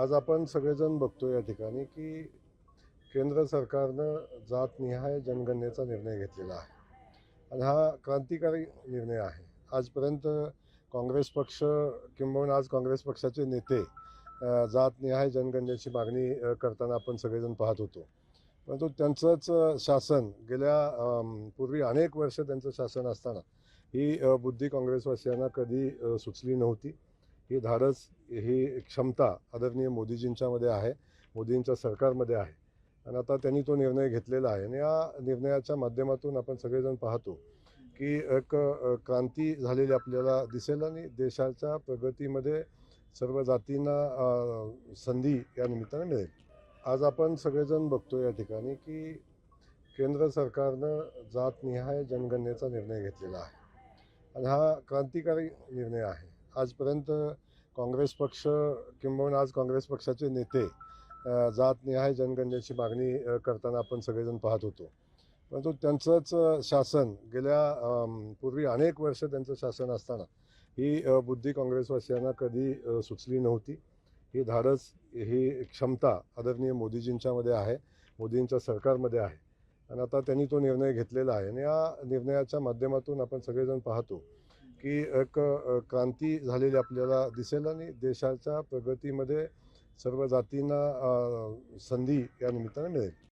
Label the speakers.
Speaker 1: आज आपण सगळेजण बघतो या ठिकाणी की केंद्र सरकारनं जातनिहाय जनगणनेचा निर्णय घेतलेला आहे. आणि हा क्रांतिकारी निर्णय आहे. आजपर्यंत काँग्रेस पक्ष किंबहुना आज काँग्रेस पक्षाचे नेते जातनिहाय जनगणनेची मागणी करताना आपण सगळेजण पाहत होतो. परंतु त्यांचंच शासन गेल्या पूर्वी अनेक वर्ष त्यांचं शासन असताना ही बुद्धी काँग्रेसवासियांना कधी सुचली नव्हती. ही धाडस ही क्षमता आदरणीय मोदीजींच्यामध्ये आहे मोदींच्या सरकारमध्ये आहे. आणि आता त्यांनी तो निर्णय घेतलेला आहे. आणि या निर्णयाच्या माध्यमातून आपण सगळेजण पाहतो की एक क्रांती झालेली आपल्याला दिसेल आणि देशाच्या प्रगतीमध्ये सर्व जातींना संधी या निमित्ताने मिळेल. आज आपण सगळेजण बघतो या ठिकाणी की केंद्र सरकारनं जातनिहाय जनगणनेचा निर्णय घेतलेला आहे. आणि हा क्रांतिकारी निर्णय आहे. आजपर्यंत काँग्रेस पक्ष किंबहुना आज काँग्रेस पक्षाचे नेते जातनिहाय जनगणनेची मागणी करताना आपण सगळेजण पाहत होतो. परंतु त्यांचंच शासन गेल्या पूर्वी अनेक वर्ष त्यांचं शासन असताना ही बुद्धी काँग्रेसवासियांना कधी सुचली नव्हती. ही धाडस ही क्षमता आदरणीय मोदीजींच्यामध्ये आहे मोदींच्या सरकारमध्ये आहे. आणि आता त्यांनी तो निर्णय घेतलेला आहे. आणि या निर्णयाच्या माध्यमातून आपण सगळेजण पाहतो की एक क्रांती झालेली आपल्याला दिसेल आणि देशाच्या प्रगतीमध्ये सर्व जातींना संधी या निमित्ताने मिळेल.